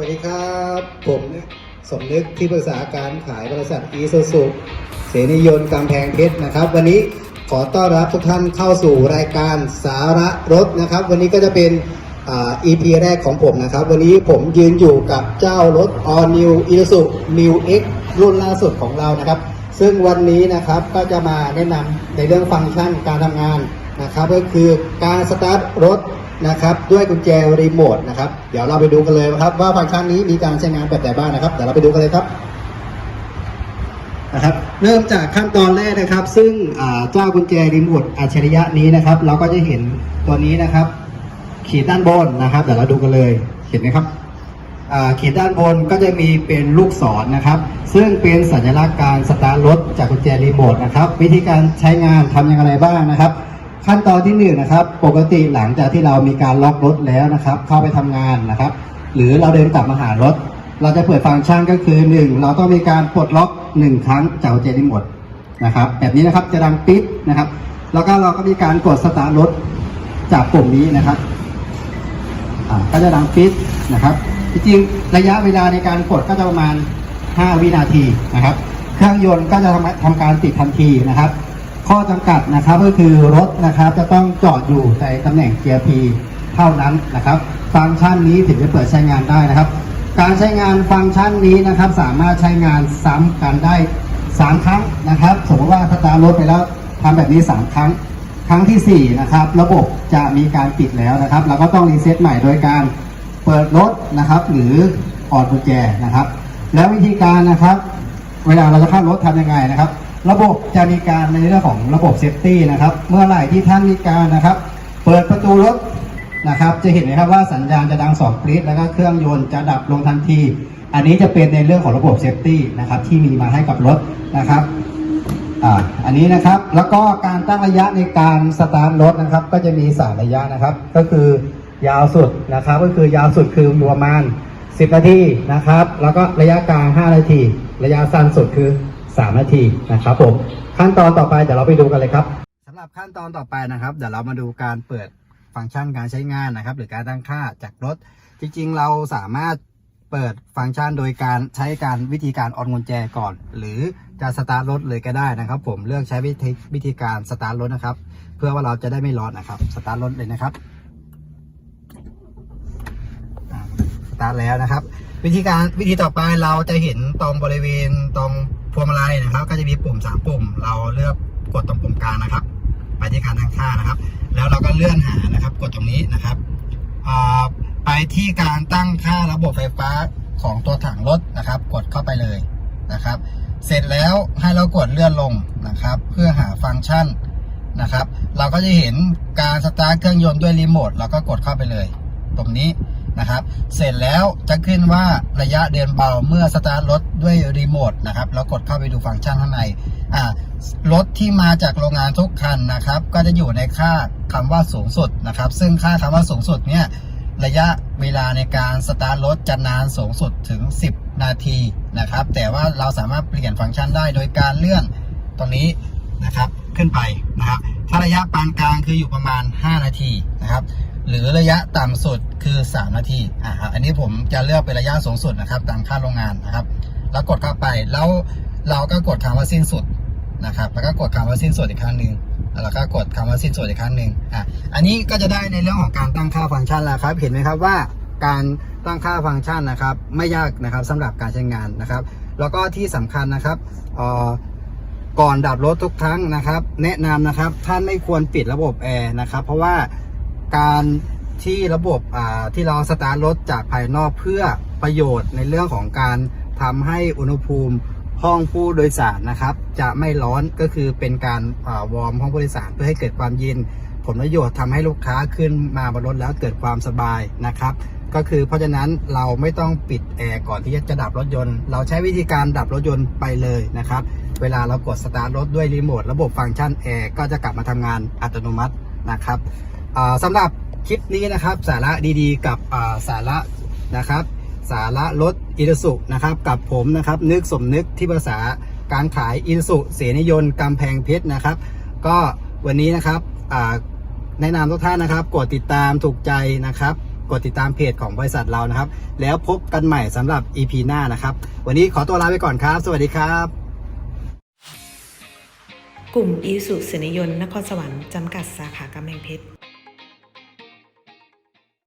วัสดีครับ ผมสมนึกที่ปรึกษาการขายบริษัทอีซูซูเสนียนกำแพงเพชรนะครับ วันนี้ขอต้อนรับทุกท่านเข้าสู่รายการสาระรถนะครับ วันนี้ก็จะเป็นอ่า EP แรกของผมนะครับ วันนี้ผมยืนอยู่กับเจ้ารถ All New Isuzu New X รุ่นล่าสุดของเรานะครับ ซึ่งวันนี้นะครับก็จะมาแนะนำในเรื่องฟังก์ชันการทำงานนะครับ ก็คือการสตาร์ทรถ นะครับ ด้วยกุญแจรีโมทนะครับ เดี๋ยวเราไปดูกันเลยนะครับ ว่าฟังก์ชันนี้มีการใช้งานแบบไหนบ้างนะครับ เดี๋ยวเราไปดูกันเลยครับนะครับ เริ่มจากขั้นตอนแรกนะครับ ซึ่งเจ้ากุญแจรีโมทอัจฉริยะนี้นะครับ เราก็จะเห็นตัวนี้นะครับ ขีดด้านบนนะครับ เดี๋ยวเราดูกันเลยเห็นไหมครับขีดด้านบนก็จะมีเป็นลูกศรนะครับ ซึ่งเป็นสัญลักษณ์การสตาร์ทรถจากกุญแจรีโมทนะครับ วิธีการใช้งานทำอย่างไรบ้างนะครับ ขั้นตอนที่หนึ่งนะครับ ปกติหลังจากที่เรามีการล็อกรถแล้วนะครับ เข้าไปทำงานนะครับ หรือเราเดินกลับมาหารถ เราจะเปิดฟังก์ชันก็คือหนึ่งเราต้องมีการปลดล็อกหนึ่งครั้งจากกุญแจรีโมทนะครับแบบนี้นะครับจะดังปิ๊บนะครับ แล้วก็เราก็มีการกดสตาร์ทรถจากปุ่มนี้นะครับก็จะดังปิดนะครับ จริงๆระยะเวลาในการกดก็จะประมาณ 5 วินาทีนะครับ เครื่องยนต์ก็จะทำทำการติดทันทีนะครับ ข้อจำกัดนะครับก็คือรถนะครับจะต้องจอดอยู่ในตำแหน่งเกียร์ P เท่านั้นนะครับ ฟังก์ชันนี้ถึงจะเปิดใช้งานได้นะครับ การใช้งานฟังก์ชันนี้นะครับ สามารถใช้งานซ้ำกันได้ 3 ครั้งนะครับ สมมติว่าสตาร์ทรถไปแล้วทำแบบนี้ 3 ครั้ง ครั้งทีสี่4 นะครับ ระบบจะมีการปิดแล้วนะครับ เราก็ต้องรีเซ็ตใหม่โดยการเปิดรถนะครับ หรือออดกุญแจนะครับ แล้ววิธีการนะครับ เวลาเราจะเข้ารถทำยังไงนะครับ ระบบจะมีการในเรื่องของระบบเซฟตี้นะครับ เมื่อไหร่ที่ท่านมีการนะครับ เปิดประตูรถนะครับ จะเห็นนะครับว่าสัญญาณจะดังสองกริดแล้วก็เครื่องยนต์จะดับลงทันที อันนี้จะเป็นในเรื่องของระบบเซฟตี้นะครับที่มีมาให้กับรถนะครับอ่าอันนี้นะครับแล้วก็การตั้งระยะในการสตาร์ทรถนะครับ ก็จะมี 3 ระยะนะครับ ก็คือยาวสุดนะครับก็คือยาวสุดคือประมาณ 10 นาทีนะครับ แล้วก็ระยะกลาง 5 นาที ระยะสั้นสุดคือ 3 นาทีนะครับผมขั้นตอนต่อไปเดี๋ยวเราไปดูกันเลยครับสำหรับขั้นตอนต่อไปนะครับ เดี๋ยวเรามาดูการเปิดฟังก์ชันการใช้งานนะครับ หรือการตั้งค่าจากรถ จริง ๆ เราสามารถเปิดฟังก์ชันโดยการใช้การวิธีการออนกุญแจก่อน หรือจะสตาร์ทรถเลยก็ได้นะครับ ผมเลือกใช้วิธีวิธีการสตาร์ทรถนะครับ เพื่อว่าเราจะได้ไม่ร้อนนะครับสตาร์ทรถเลยนะครับสตาร์ทแล้วนะครับ วิธีการวิธีต่อไปเราจะเห็นตรงบริเวณตรง พวงมาลัยนะครับ ก็จะมีปุ่มสามปุ่ม เราเลือกกดตรงปุ่มกลางนะครับ ไปที่การตั้งค่านะครับ แล้วเราก็เลื่อนหานะครับ กดตรงนี้นะครับไปที่การตั้งค่าระบบไฟฟ้าของตัวถังรถนะครับ กดเข้าไปเลยนะครับ เสร็จแล้วให้เรากดเลื่อนลงนะครับ เพื่อหาฟังก์ชันนะครับ เราก็จะเห็นการสตาร์ทเครื่องยนต์ด้วยรีโมทเราก็กดเข้าไปเลย ตรงนี้ นะครับ เสร็จแล้วจะขึ้นว่าระยะเดินเบาเมื่อสตาร์ทรถด้วยรีโมทนะครับแล้วกดเข้าไปดูฟังก์ชันข้างในอ่ารถที่มาจากโรงงานทุกคันนะครับ ก็จะอยู่ในค่าคำว่าสูงสุดนะครับ ซึ่งค่าคำว่าสูงสุดเนี่ยระยะเวลาในการสตาร์ทรถจะนานสูงสุดถึง 10 นาทีนะครับ แต่ว่าเราสามารถเปลี่ยนฟังก์ชันได้โดยการเลื่อนตรงนี้นะครับขึ้นไปนะครับถ้าระยะปานกลางคืออยู่ประมาณ 5 นาทีนะครับ หรือระยะต่ำสุดคือ 3 นาทีอ่าครับอันนี้ผมจะเลือกเป็นระยะสูงสุดนะครับ ตามค่าโรงงานนะครับ แล้วกดเข้าไปแล้วเราก็กดคำว่าสิ้นสุดนะครับ แล้วก็กดคำว่าสิ้นสุดอีกครั้งหนึ่งแล้วก็กดคำว่าสิ้นสุดอีกครั้งหนึ่งอะอันนี้ก็จะได้ในเรื่องของการตั้งค่าฟังก์ชันแล้วครับ เห็นไหมครับว่าการตั้งค่าฟังก์ชันนะครับ ไม่ยากนะครับสำหรับการใช้งานนะครับ แล้วก็ที่สำคัญนะครับอ่อก่อนดับรถทุกครั้งนะครับ แนะนำนะครับท่านไม่ควรปิดระบบแอร์นะครับ เพราะว่า การที่ระบบที่เราสตาร์ทรถจากภายนอกเพื่อประโยชน์ในเรื่องของการทำให้อุณหภูมิห้องผู้โดยสารนะครับ จะไม่ร้อนก็คือเป็นการาวอร์มห้องผู้โดยสารเพื่อให้เกิดความเย็นผลประโยชน์ทำให้ลูกค้าขึ้นมาบนรถแล้วเกิดความสบายนะครับ ก็คือเพราะฉะนั้นเราไม่ต้องปิดแอร์ก่อนที่จะดับรถยนต์ เราใช้วิธีการดับรถยนต์ไปเลยนะครับ เวลาเรากดสตาร์ทรถด้วยรีโมทระบบฟังก์ชันแอร์ก็จะกลับมาทำงานอัตโนมัตินะครับ สำหรับคลิปนี้นะครับ สาระดีๆ กับาสาระนะครับ สาระรถอินสุนะครับ กับผมนะครับนึกสมนึกที่ภาษาการขายอินสุเสนิยนต์กำแพงเพชรนะครับ ก็วันนี้นะครับแนะนำทุกท่านนะครับ กดติดตามถูกใจนะครับ กดติดตามเพจของบริษัทเรานะครับ แล้วพบกันใหม่สำหรับ EP หน้านะครับ วันนี้ขอตัวลาไปก่อนครับ สวัสดีครับกลุ่มอีสุเสนยนต์นครสวรรค์จำกัดสาขากำแพงเพชร